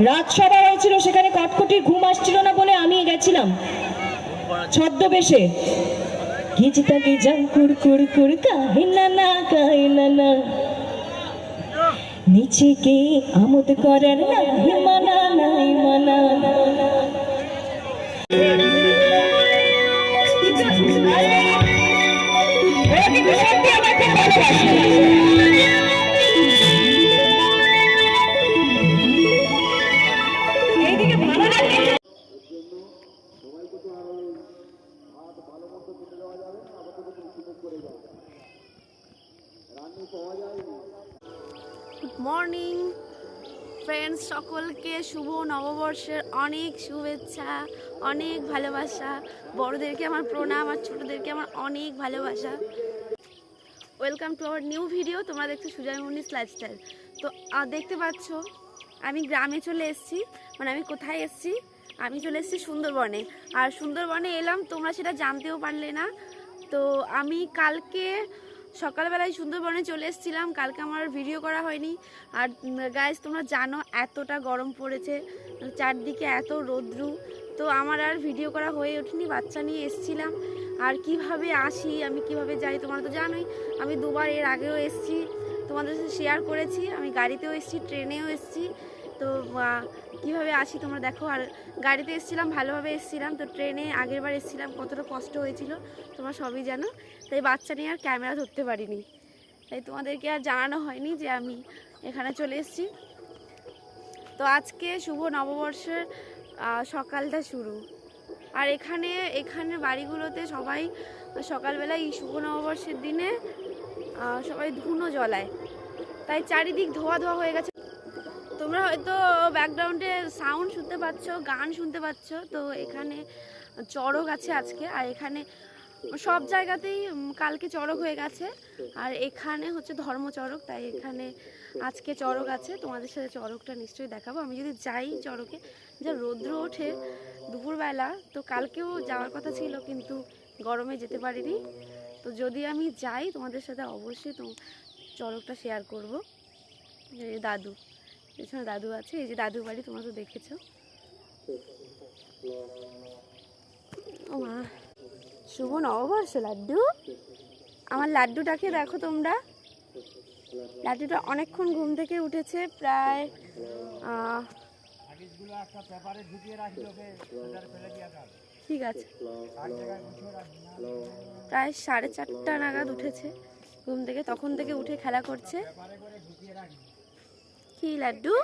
রাজসভা হয়েছিল সেখানে কটকটির ঘুম আসছিল না বলে আমি গেছিলাম ছদ্মবেশে গিজতা কাহিনা না মানা মানা ওরা কিন্তু গুড মর্নিং ফ্রেন্ডস সকলকে শুভ নববর্ষের অনেক শুভেচ্ছা, অনেক ভালোবাসা। বড়দেরকে আমার প্রণাম আর ছোটোদেরকে আমার অনেক ভালোবাসা। Welcome to our new video তোমরা দেখছ সুজয় মুনিস লাইফস্টাইল তো দেখতে পাচ্ছ, আমি গ্রামে চলে এসেছি মানে আমি কোথায় এসেছি? আমি চলে এসেছি সুন্দরবনে। আর সুন্দরবনে এলাম, তোমরা সেটা জানতেও পারলে না। তো, আমি কালকে সকালবেলায় সুন্দরবনে চলে এসেছিলাম। কালকে আমার ভিডিও করা হয়নি। আর গাইজ তোমরা জানো এতটা গরম পড়েছে, চারদিকে এত রৌদ্রু। তো আমার আর ভিডিও করা হয়ে ওঠেনি, বাচ্চা নিয়ে এসেছিলাম। আর কীভাবে আসি, আমি কীভাবে যাই, তোমরা তো জানোই, আমি দুবার এর আগেও এসেছি। তোমাদের সাথে শেয়ার করেছি, আমি গাড়িতেও এসেছি, ট্রেনেও এসেছি। তো কীভাবে আসি তোমরা দেখো, আর গাড়িতে এসেছিলাম, ভালোভাবে এসেছিলাম, তো ট্রেনে আগের বার এসেছিলাম, কতটা কষ্ট হয়েছিল, তোমরা সবই জানো, তাই বাচ্চা নিয়ে আর ক্যামেরা ধরতে পারিনি। তাই তোমাদেরকে আর জানানো হয়নি যে আমি এখানে চলে এসেছি। তো আজকে শুভ নববর্ষের সকালটা শুরু। আর এখানে এখানে বাড়িগুলোতে সবাই সকালবেলা এই শুভ নববর্ষের দিনে সবাই ধুনো জ্বলায়। তাই চারিদিক ধোয়া ধোয়া হয়ে গেছে। তোমরা হয়তো ব্যাকগ্রাউন্ডে সাউন্ড শুনতে পাচ্ছ, গান শুনতে পাচ্ছ, তো এখানে চড়ক আছে আজকে, আর এখানে সব জায়গাতেই কালকে চড়ক হয়ে গেছে, আর এখানে হচ্ছে ধর্ম চড়ক, তাই এখানে আজকে চড়ক আছে, তোমাদের সাথে চড়কটা নিশ্চয়ই দেখাবো। আমি যদি যাই চড়কে, যা রৌদ্র ওঠে দুপুরবেলা, তো কালকেও যাওয়ার কথা ছিল, কিন্তু গরমে যেতে পারিনি। তো যদি আমি যাই, তোমাদের সাথে অবশ্যই তো চড়কটা শেয়ার করব। দাদু। পেছনে দাদু আছে, এই যে দাদু বাড়ি, তোমরা তো দেখেছ। ও মা, শুভ নববর্ষ, লাড্ডু। আমার লাড্ডুটাকে দেখো তোমরা। লাড্ডুটা অনেকক্ষণ ঘুম থেকে উঠেছে, প্রায় ঠিক আছে। প্রায় সাড়ে চারটা নাগাদ উঠেছে, ঘুম থেকে, তখন থেকে উঠে খেলা করছে। কি লাড্ডু?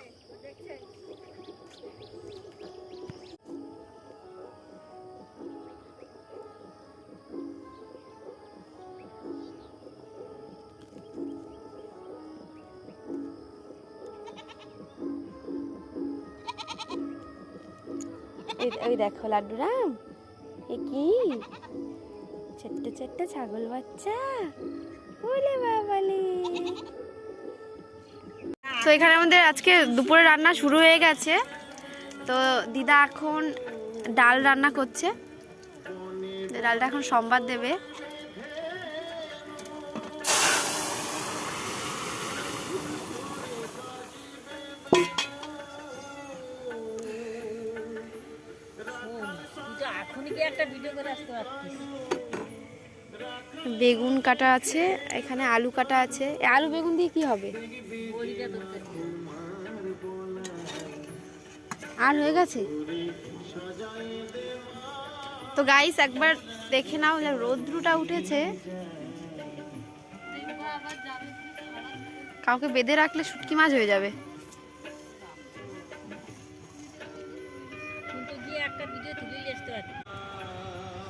ওই দেখো লাড্ডু রাম এ কি? ছোট্ট ছোট্ট ছাগল বাচ্চা। ওলে বাবালে। তো এখানে আমাদের আজকে দুপুরে রান্না শুরু হয়ে গেছে। তো দিদা এখন ডাল রান্না করছে। ডালটা এখন সোমবার দেবে। বেগুন কাটা আছে, এখানে আলু কাটা আছে। আলু বেগুন দিয়ে কি হবে? আর হয়ে গেছে? তো গাইস একবার দেখে নাও যে রৌদ্রটা উঠেছে। কাউকে বেঁধে রাখলে শুটকি মাছ হয়ে যাবে।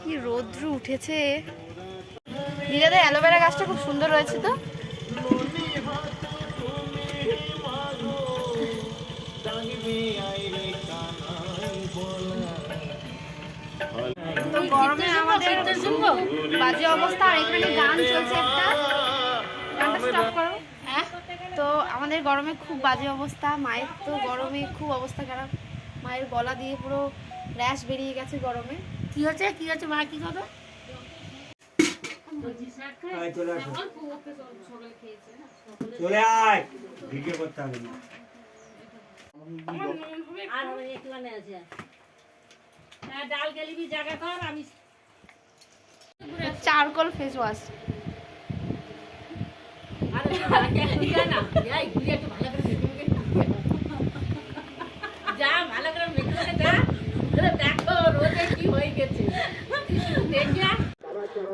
কি রৌদ্র উঠেছে। দিদাদের অ্যালোভেরা গাছটা খুব সুন্দর রয়েছে তো। তো গরমে আমাদের বাজে অবস্থা আর এখানে গান চলছে একটা। গানটা স্টপ করো। হ্যাঁ? তো আমাদের গরমে খুব বাজে অবস্থা মায়ের তো গরমে খুব অবস্থা খারাপ। মায়ের গলা দিয়ে পুরো র্যাশ বেরিয়ে গেছে গরমে। কি হচ্ছে? কি হচ্ছে? মা কি কথা চলে আয়। ভিডিও করতে হবে না। আর হবে আছে হ্যাঁ ডাল গেলিবি জায়গা কর আমি চারকোল ফেস ওয়াশ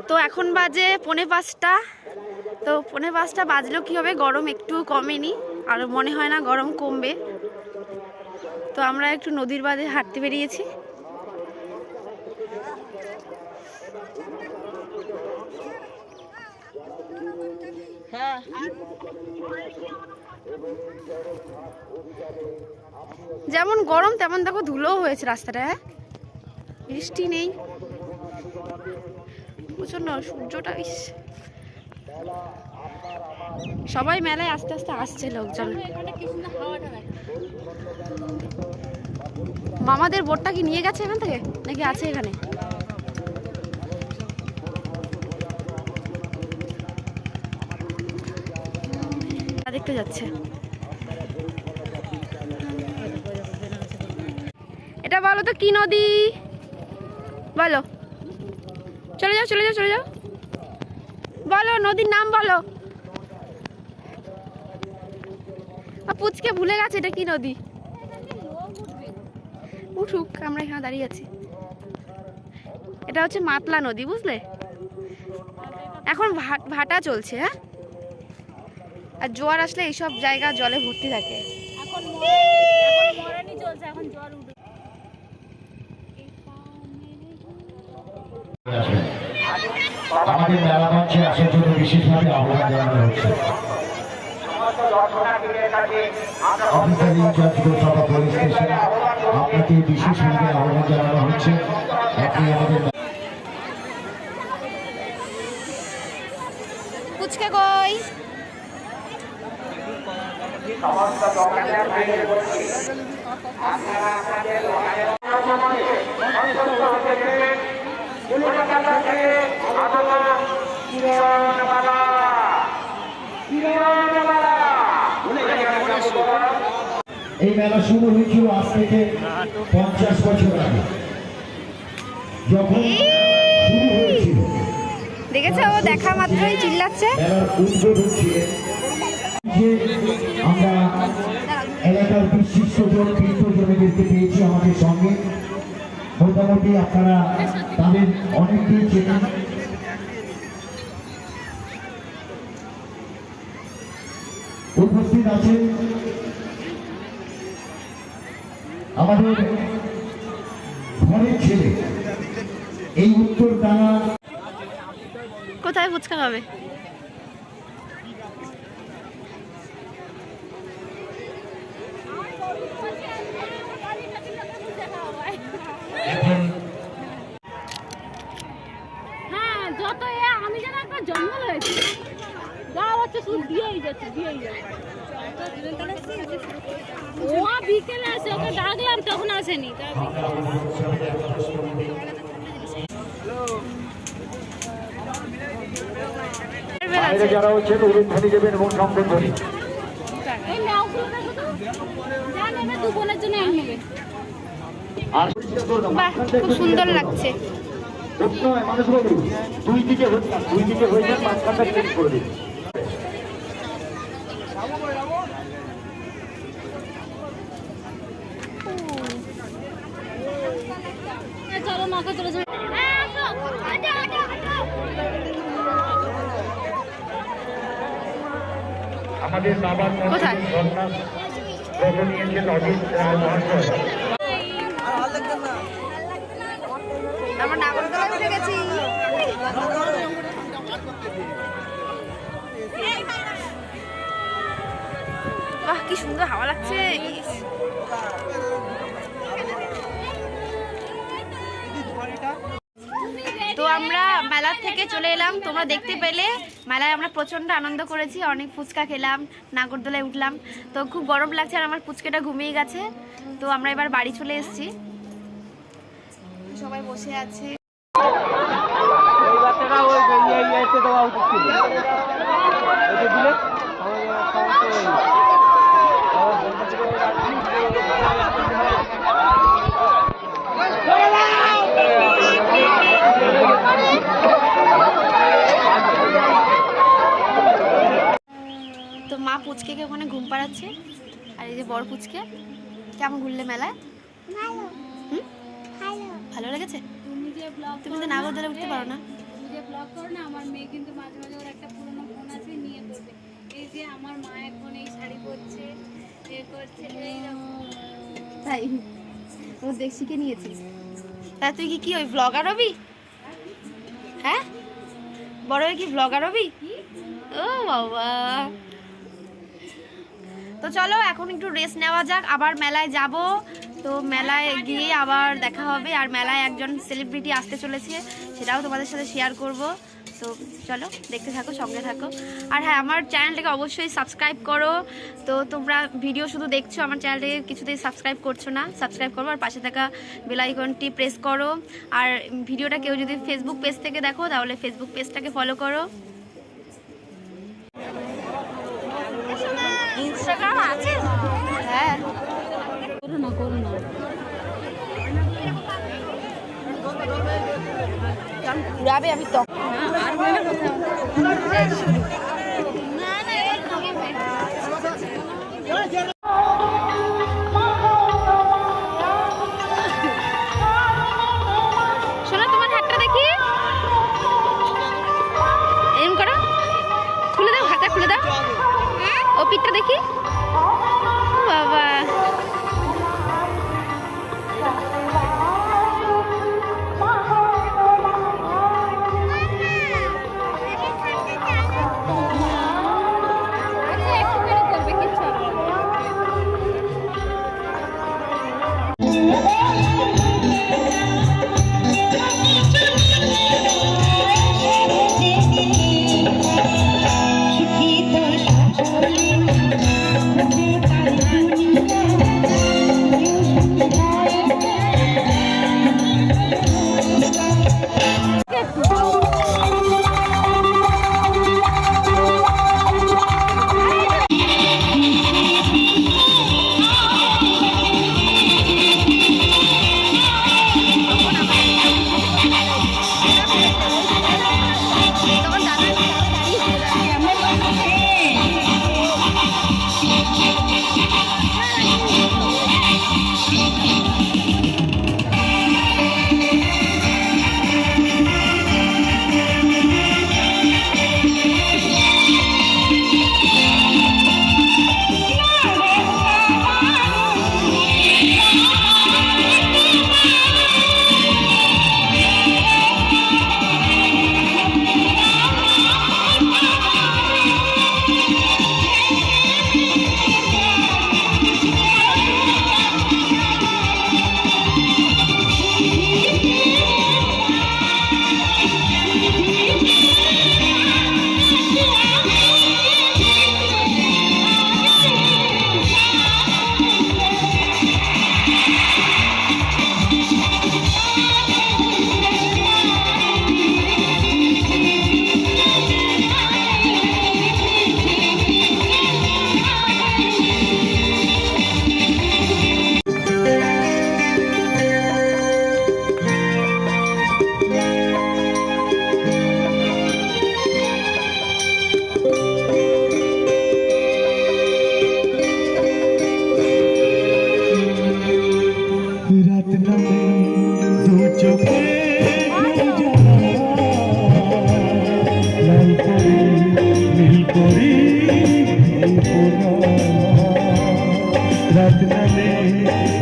তো এখন বাজে পনে পাঁচটা। তো পনে পাঁচটা বাজলেও কি হবে? গরম একটু কমেনি। আর মনে হয় না গরম কমবে। তো আমরা একটু নদীর বাঁধে হাঁটতে বেরিয়েছি। যেমন গরম, তেমন দেখো ধুলোও হয়েছে রাস্তাটা হ্যাঁ? বৃষ্টি নেই। প্রচণ্ড সূর্যটা, ইস। সবাই মেলায় আস্তে আস্তে আসছে লোকজন। মামাদের বোটটা কি নিয়ে গেছে এখান থেকে? নাকি আছে এখানে? দেখতে যাচ্ছে। এটা বলো তো, কি নদী? বলো। চলে যাও চলে যাও চলে যাও। বলো, নদীর নাম বলো। পুচকে ভুলে গেছে এটা কি নদী? উঠুক, আমরা এখানে দাঁড়িয়ে আছি। এটা হচ্ছে মাতলা নদী, বুঝলে? এখন ভাট- চলছে হ্যাঁ? আর জোয়ার আসলে এইসব জায়গা জলে ভর্তি থাকে। আমাদের মেলা মঞ্চে আসার জন্য বিশেষভাবে আহ্বান জানানো হচ্ছে। অফিসার ইনচার্জ পুলিশ স্টেশন আপনাকে বিশেষভাবে আহ্বান জানানো হচ্ছে। আপনি আমাদের কই? এই মেলা শুরু হয়েছিল আজ থেকে পঞ্চাশ বছর আগে। যখন শুরু হয়েছিল দেখেছ ও দেখা মাত্রই চিল্লাচ্ছে। মেলার উদ্বোধন ছিলেন যে আমরা এলাকার বিশিষ্ট জন কীর্তজনেদেরকে পেয়েছি আমাদের সঙ্গে। মোটামুটি আপনারা তাদের অনেককেই চেনেন। উপস্থিত আছেন আমাদের ঘরের ছেলে। এই উত্তর টানা কোথায় ফুচকা খাবে এখন হ্যাঁ যত এ আমি যেন একটা জঙ্গল হয়েছে গা হচ্ছে শুধু দিয়েই যাচ্ছে দিয়েই যাচ্ছে। ও বিকেলে আসে ওকে ডাকলাম তখন আসেনি। বাইরে যারা হচ্ছেন উলুধ্বনি দেবেন এবং সম্বোধনী এই নাওগুলো দেখো তো যা নেবে দু বোনের জন্য এক নেবে আর বাহ খুব সুন্দর লাগছে। দুই দিকে হয়ে যান দুই দিকে হয়ে যান মাঝখানটা চেঞ্জ করে দিন এ, চলো মাকে চলে যাবে আমাদের বাবার কোথায়? আমরা উঠে গেছি। বাহ কি সুন্দর হাওয়া লাগছে। চলে এলাম। তোমরা দেখতে পেলে মেলায় আমরা প্রচণ্ড আনন্দ করেছি, অনেক ফুচকা খেলাম, নাগরদোলায় উঠলাম। তো খুব গরম লাগছে আর আমার ফুচকাটা ঘুমিয়ে গেছে। তো আমরা এবার বাড়ি চলে এসেছি। সবাই বসে আছে এই বাচ্চাটা ওই ইয়ে ইয়েতে দেওয়া উচিত ছিল ওকে দিলে আমাদের সমস্যা হয়ে গেছে। পুচকেকে ওখানে ঘুম পাড়াচ্ছে? আর এই যে বড় পুচকে কেমন ঘুরলে মেলায়? হুম? ভালো। লেগেছে? তুমি যে ব্লগ তুমি তো নাগরদোলা উঠতে পারো না। যে ব্লগ করো না আমার মেয়ে কিন্তু মাঝে মাঝে ওর একটা পুরনো ফোন আছে নিয়ে করবে এই যে আমার মা এখন এই শাড়ি পরছে এ করছে এইরকম তাই? ও নিয়েছিস তা তুই কি কি ওই ব্লগার হবি? হ্যাঁ? বড় হয়ে কি ব্লগার হবি? ও বাবা। তো চলো, এখন একটু রেস্ট নেওয়া যাক। আবার মেলায় যাব। তো মেলায় গিয়ে আবার দেখা হবে। আর মেলায় একজন সেলিব্রিটি আসতে চলেছে, সেটাও তোমাদের সাথে শেয়ার করব। তো চলো, দেখতে থাকো, সঙ্গে থাকো। আর হ্যাঁ আমার চ্যানেলটাকে অবশ্যই সাবস্ক্রাইব করো। তো তোমরা ভিডিও শুধু দেখছ, আমার চ্যানেলটাকে কিছুতেই সাবস্ক্রাইব করছ না। সাবস্ক্রাইব করো আর পাশে থাকা বেল আইকনটি প্রেস করো। আর ভিডিওটা কেউ যদি ফেসবুক পেজ থেকে দেখো, তাহলে ফেসবুক পেজটাকে ফলো করো। ইনস্টাগ্রাম আছে? হ্যাঁ। করো না করো না। আমি তখন।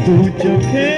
দু চোখে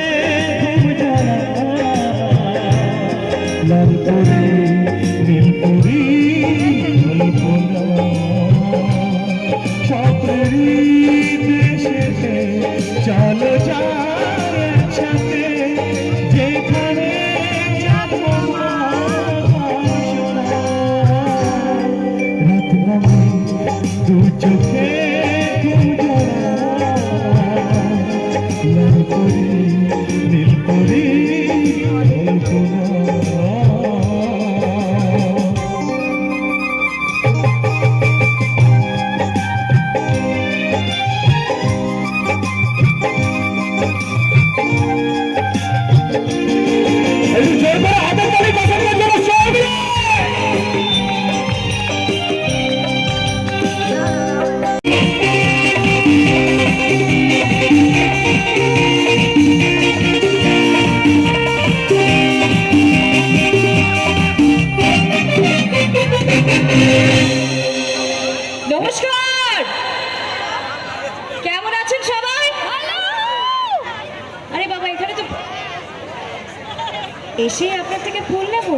এসে আপনার থেকে ফুল নেব?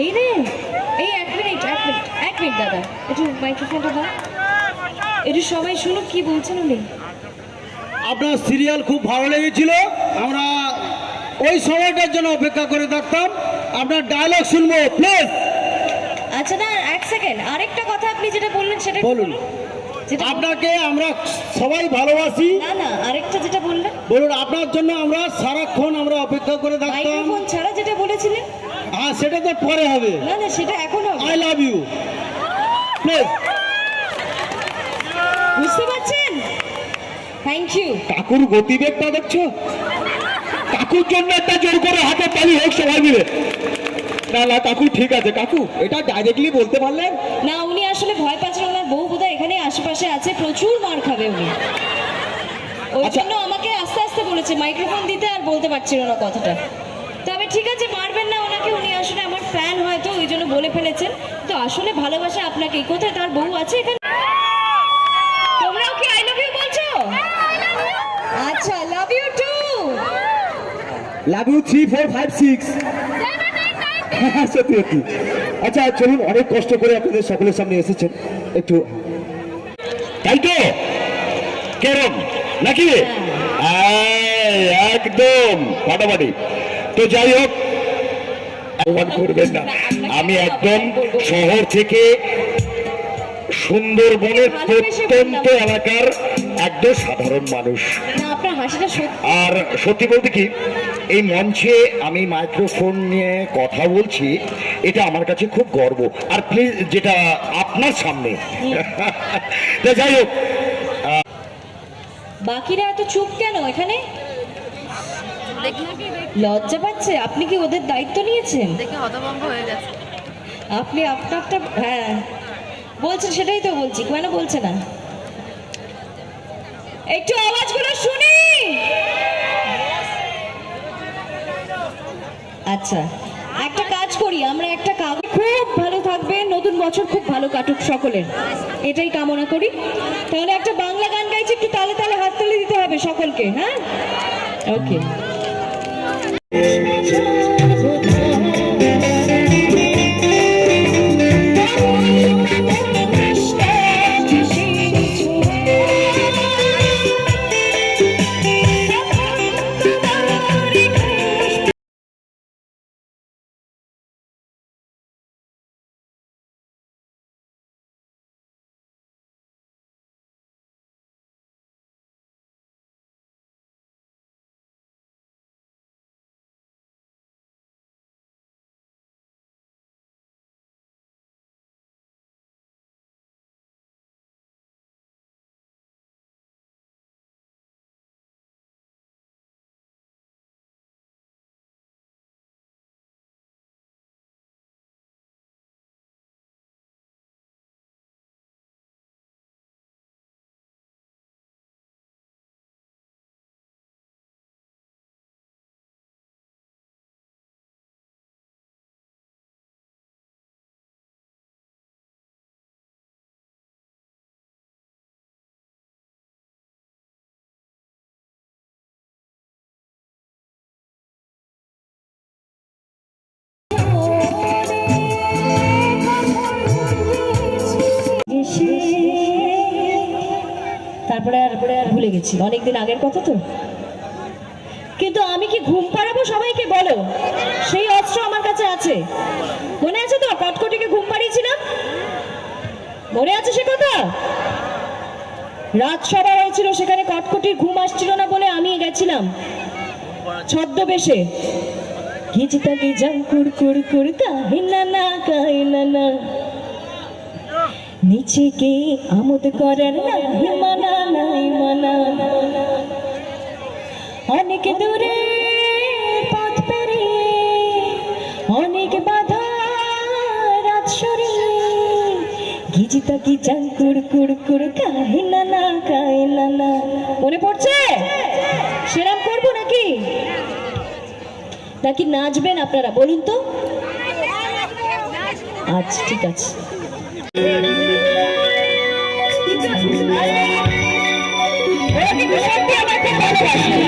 এই রে এই এক মিনিট এক মিনিট এক মিনিট দাদা। একটু মাইক্রোফোনটা দাও। একটু সবাই শুনুক কি বলছেন উনি। আপনার সিরিয়াল খুব ভালো লেগেছিল। আমরা ওই সময়টার জন্য অপেক্ষা করে থাকতাম। আপনার ডায়লগ শুনব প্লিজ আচ্ছা না এক সেকেন্ড আরেকটা কথা আপনি যেটা বললেন সেটা বলুন। আপনাকে আমরা সবাই ভালোবাসি। না না আরেকটা যেটা বললেন। বলুন আপনার জন্য আমরা সারাক্ষণ আমরা অপেক্ষা করে থাকতাম। মাইক্রোফোন ছাড়া যেটা বলেছিলেন? হ্যাঁ সেটা তো পরে হবে। না না সেটা এখন হবে। আই লাভ ইউ প্লিজ বুঝতে পারছেন? থ্যাংক ইউ কাকুর গতিবেগটা দেখছ? কাকুর জন্য একটা জোর করে হাতে তালি হোক সবাই মিলে। না না কাকু ঠিক আছে কাকু এটা ডাইরেক্টলি বলতে পারলেন? না উনি আসলে ভয় পাচ্ছেন ওনার বউ বোধহয় এখানে আশেপাশে আছে প্রচুর মার খাবে উনি। ওই আচ্ছা। জন্য আমাকে আস্তে আস্তে বলেছে মাইক্রোফোন দিতে আর বলতে পারছিল না কথাটা। তবে ঠিক আছে মারবেন না ওনাকে উনি আসলে আমার ফ্যান হয়তো ওই জন্য বলে ফেলেছেন। তো আসলে ভালোবাসা আপনাকে কোথায় তার বউ আছে এখানে? তোমরাও কি আই লাভ ইউ বলছো? আচ্ছা love you too love you three four five six সত্যি সত্যি। আচ্ছা চলুন অনেক কষ্ট করে আপনাদের সকলের সামনে এসেছেন। একটু তাই তো কেরম? নাকি? এই, একদম ফাটাফাটি। তো যাই হোক আহ্বান করবেন না। আমি একদম শহর থেকে সুন্দরবনের প্রত্যন্ত এলাকার একদম সাধারণ মানুষ। আর সত্যি বলতে কি এই মঞ্চে আমি মাইক্রোফোন নিয়ে কথা বলছি এটা আমার কাছে খুব গর্ব। আর প্লিজ যেটা আপনার সামনে। যাই হোক বাকিরা এত চুপ কেন এখানে? লজ্জা পাচ্ছে? আপনি কি ওদের দায়িত্ব নিয়েছেন? আপনি আপনারটা হ্যাঁ। বলছেন সেটাই তো বলছি। কেন বলছে না? একটু আওয়াজ আওয়াজগুলো শুনি! আচ্ছা একটা কাজ করি। আমরা একটা কাগজ খুব ভালো থাকবে, নতুন বছর খুব ভালো কাটুক সকলের। এটাই কামনা করি। তাহলে একটা বাংলা গান গাইছি, একটু তালে তালে হাত তুলে দিতে হবে সকলকে হ্যাঁ? ওকে ভুলে গেছি অনেকদিন আগের কথা তো। কিন্তু আমি কি ঘুম পাড়াবো সবাইকে বলো? সেই অস্ত্র আমার কাছে আছে। মনে আছে তো? কটকটিকে ঘুম পাড়িয়েছিলাম? মনে আছে সে কথা? রাত সভা হয়েছিল, সেখানে কটকটির ঘুম আসছিল না বলে আমি গেছিলাম। ছদ্মবেশে। গিজিতা গিজাম কুড় কুড় কুড় কাহিনা না কাহিনা না। নিচে কে আমোদ করার নাই মানা নাই, মানা অনেক দূরে পথ পেরিয়ে, অনেক বাধা রাত সরিয়ে, গিজিতা কি জান কুড় কুড় কুড় কাহিনা না কাহিনা না মনে পড়ছে? সেরাম করব নাকি? নাকি নাচবেন আপনারা, বলুন তো? আচ্ছা ঠিক আছে। Thank you.